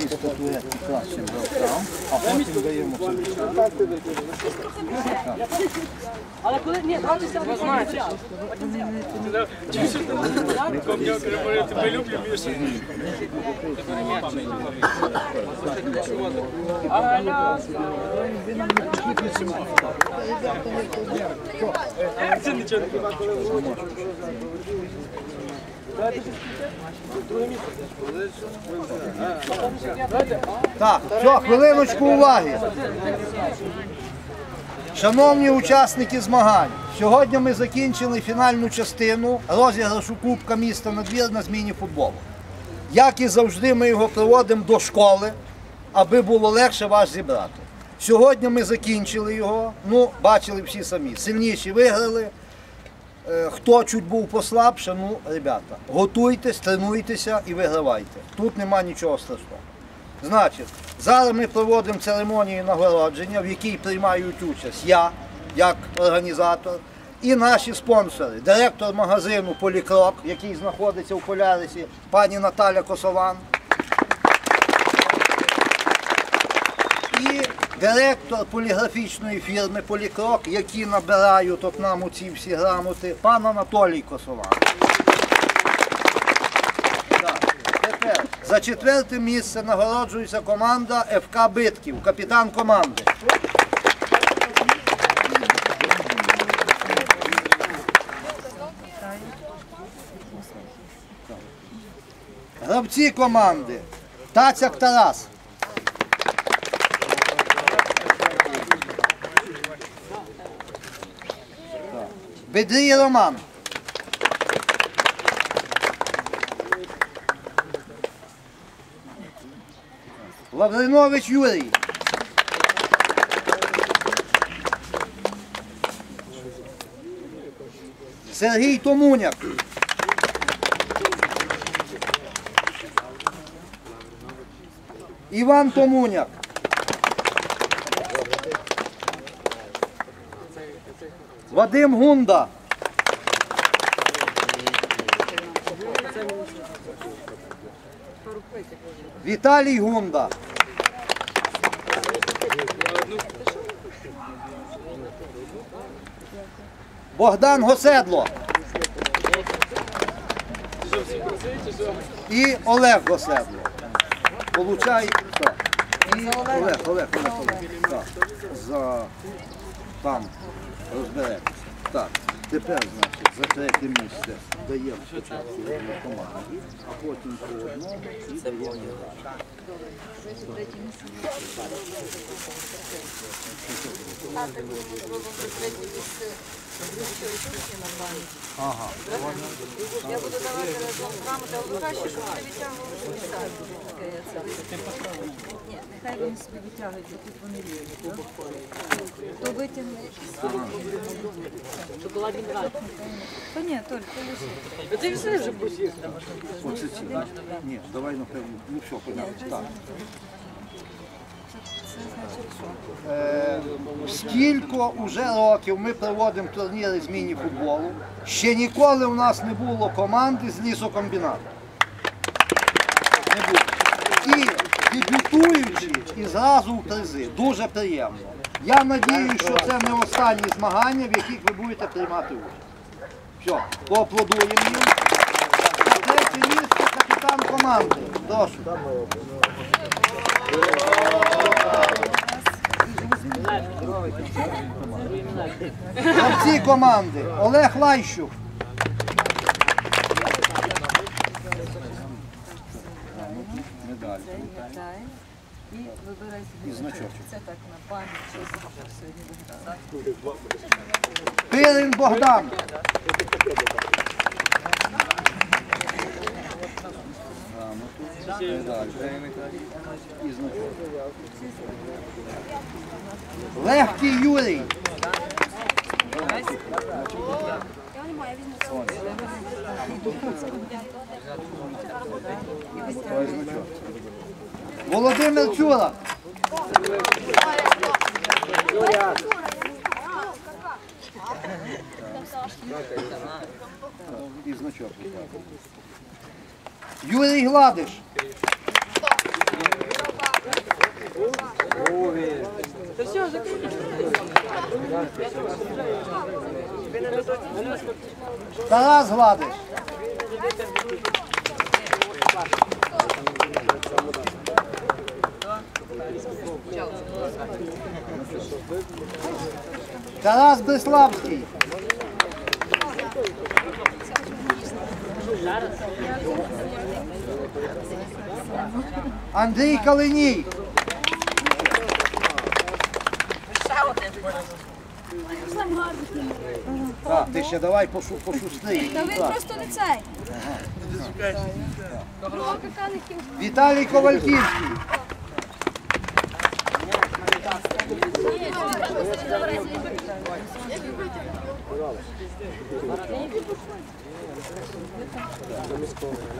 ці статуетки кращим гравцям, а потім даємо собі. Але коли ні, гратися ви знаєте. Так, все, хвилиночку уваги. Шановні учасники змагань, сьогодні ми закінчили фінальну частину розіграшу Кубка міста Надвір на зміні футболу. Як і завжди, ми його проводимо до школи, аби було легше вас зібрати. Сьогодні ми закінчили його. Ну, бачили всі самі. Сильніші виграли. Е, Хто чуть був послабше, ну, ребята, готуйтесь, тренуйтеся і вигравайте. Тут нема нічого страшного. Значить, зараз ми проводимо церемонію нагородження, в якій приймають участь я, як організатор, і наші спонсори, директор магазину Полікрок, який знаходиться у Полярисі, пані Наталя Косован. І директор поліграфічної фірми Полікрок, які набирають от нам у ці всі грамоти, пан Анатолій Тепер за четверте місце нагороджується команда ФК Битків, капітан команди. Гравці команди. Тацяк Тарас. Бедрій Роман. Лавринович Юрій. Сергій Томуняк. Іван Томуняк. Вадим Гунда. Віталій Гунда. Богдан Госедло. І Олег Госедло. Получай. І Олег, Олег, Олег, Олег. Так. За там розберемося. Так. Тепер, значить, за третє місце даємо спочатку одну команді, а потім по одному і даємо. Ага. Я буду давати разом грамоти, але краще, щоб вони відтягували Ні, нехай вони собі відтягують, бо тут вони рівні. То витягне. Шоколадні грати. То ні, Толь, то. Ти все вже будеш. Оце. Ні, давай напевно. Ну все, понятно. Так. Скільки уже років ми проводимо турніри з міні-футболу, ще ніколи у нас не було команди з лісокомбінату. Не було. І зразу в призи. Дуже приємно. Я сподіваюся, що це не останні змагання, в яких ви будете приймати участь. Все, поаплодуємо їм. Третє місце капітан команди. Прошу. Гравці команди Олег Лайщук. Пам'ятай. І вибирай собі. Це так на пам'ять, що сьогодні виграти. Пирин Богдан. Медаль. І значок. Легкий Юрій. Ой, значок. Володимир Чула. І значок. Юрій Гладиш. Тарас Гладиш. Тарас Беславський. Андрій Калиній. Так, ти ще давай пошу, пошусти. Та ви просто не цей. Віталій Ковальківський.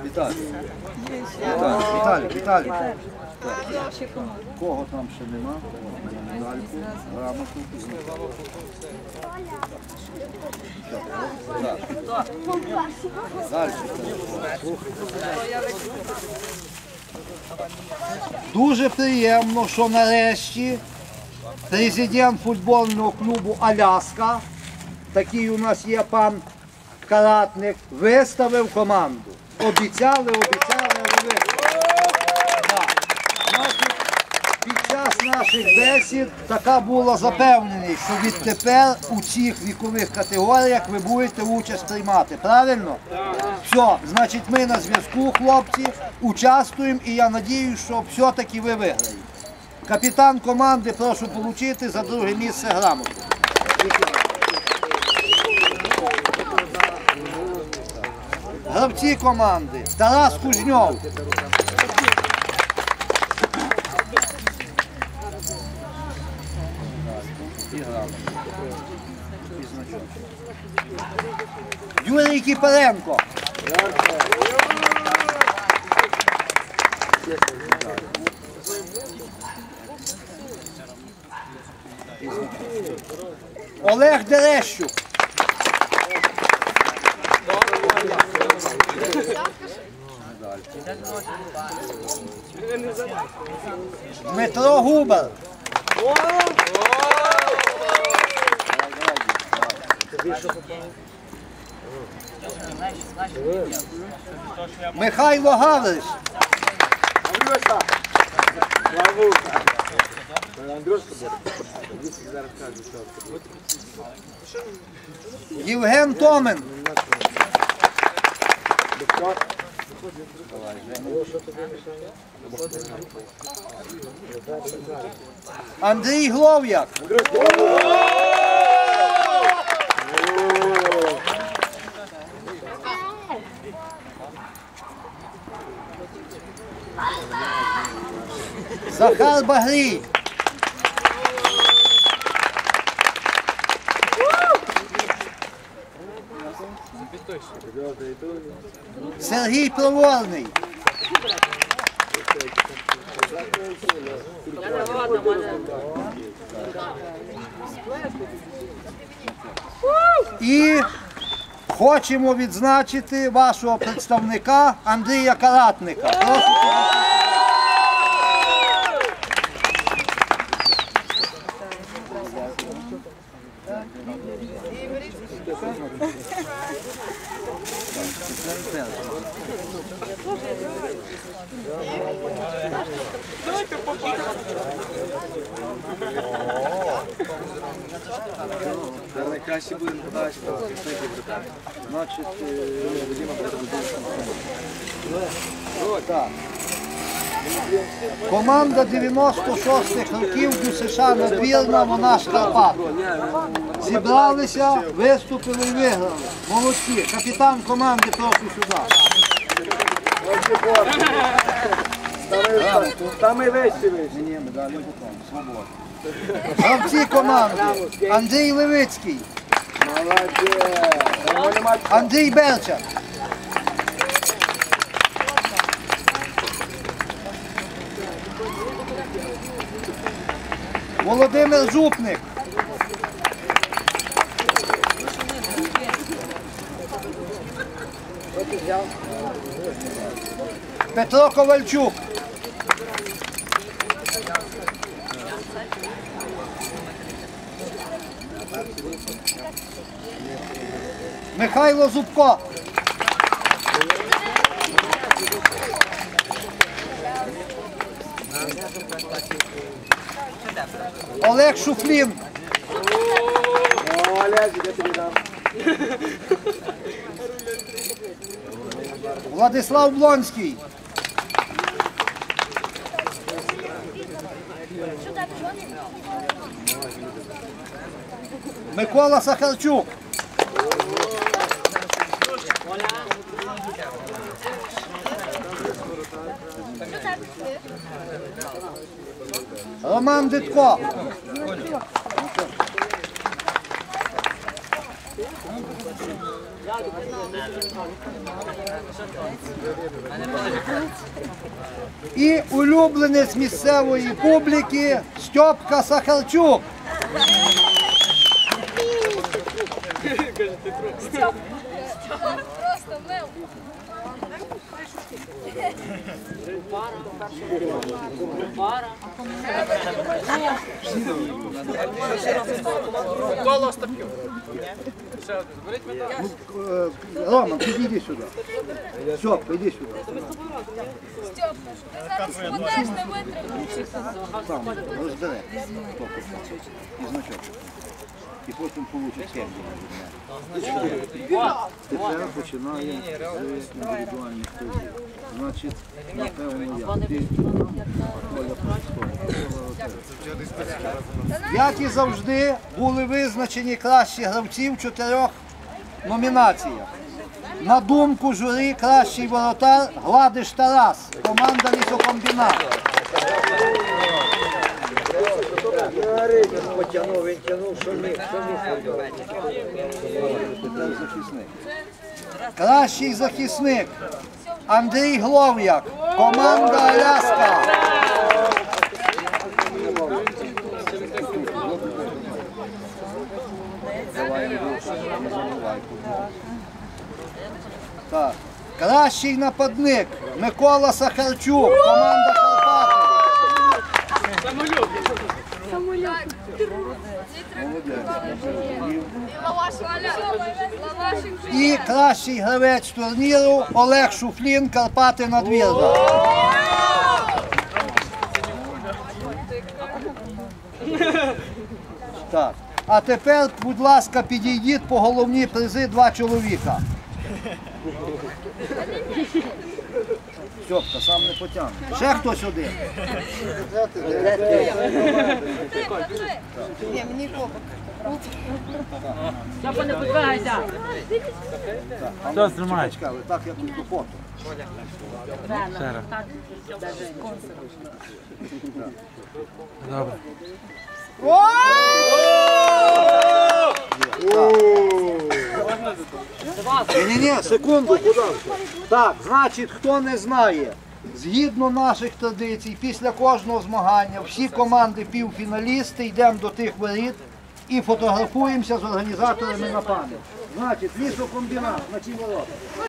Віталій, Віталій, Віталій. Кого там ще нема? Медальку, грамоту. Дуже приємно, що нарешті президент футбольного клубу Аляска, такий у нас є пан Каратник, виставив команду. Обіцяли, обіцяли, але виставили. Так. Значить, Час наших бесід така була запевненість, що відтепер у цих вікових категоріях ви будете участь приймати. Правильно? Все, значить ми на зв'язку, хлопці, участвуємо і я надіюсь, що все-таки ви виграєте. Капітан команди прошу отримати за друге місце грамоту. Гравці команди Тарас Кузньов. equipa de Emco. Oleg Derescio. Metro Михайло Гавриш. Євген Томен. Андрій Глов'як. Захар Багрій. Сергій Проворний. І хочемо відзначити вашого представника Андрія Каратника. Прошу Найкраще буде подача, Значить, е, так. Команда 96-х років ДЮСШ надвірна, вона ж Зібралися, виступили і виграли. Молодці. Капітан команди прошу сюди. Там і вещі вийшли. Ні, потім. Свобода. Гравці команди. Андрій Левицький, Молодець. Андрій Берчак. Володимир Жупник. Петро Ковальчук. Михайло Зубко. Олег Шуфлін. Владислав Блонський. Микола Сахарчук. Роман Дитко. І улюбленець місцевої публіки Стьопка Сахарчук. Просто мил. Е, Роман, підійди сюди. Стьопка, іди сюди. Стьопа, ти зараз впадеш, не витримаєш. Сам розбере. І значок. І потім получить схему. Тепер починає з індивідуальних призів. Значить, напевно, я. Як і завжди, були визначені кращі гравці в чотирьох номінаціях. На думку журі, кращий воротар Гладиш Тарас, команда лісокомбінат. Потягнув, він тягнув, що міг, що міг. Кращий захисник Андрій Глов'як, команда Аляска. Кращий нападник Микола Сахарчук, команда Карпати. Лаваш, лавашик вже І кращий гравець турніру Олег Шуфлін, Карпати Надвірна. Так. А тепер, будь ласка, підійдіть по головні призи два чоловіка. Стьопка, сам не потягне. Ще хтось один. Стьопа, не. Хто знімає? Чекали, так якось до фото. Ні, ні, секунду, куди? Так, значить, хто не знає, згідно наших традицій, після кожного змагання всі команди півфіналісти йдемо до тих воріт і фотографуємося з організаторами на пам'ять. Значить, лісокомбінат на ці ворота.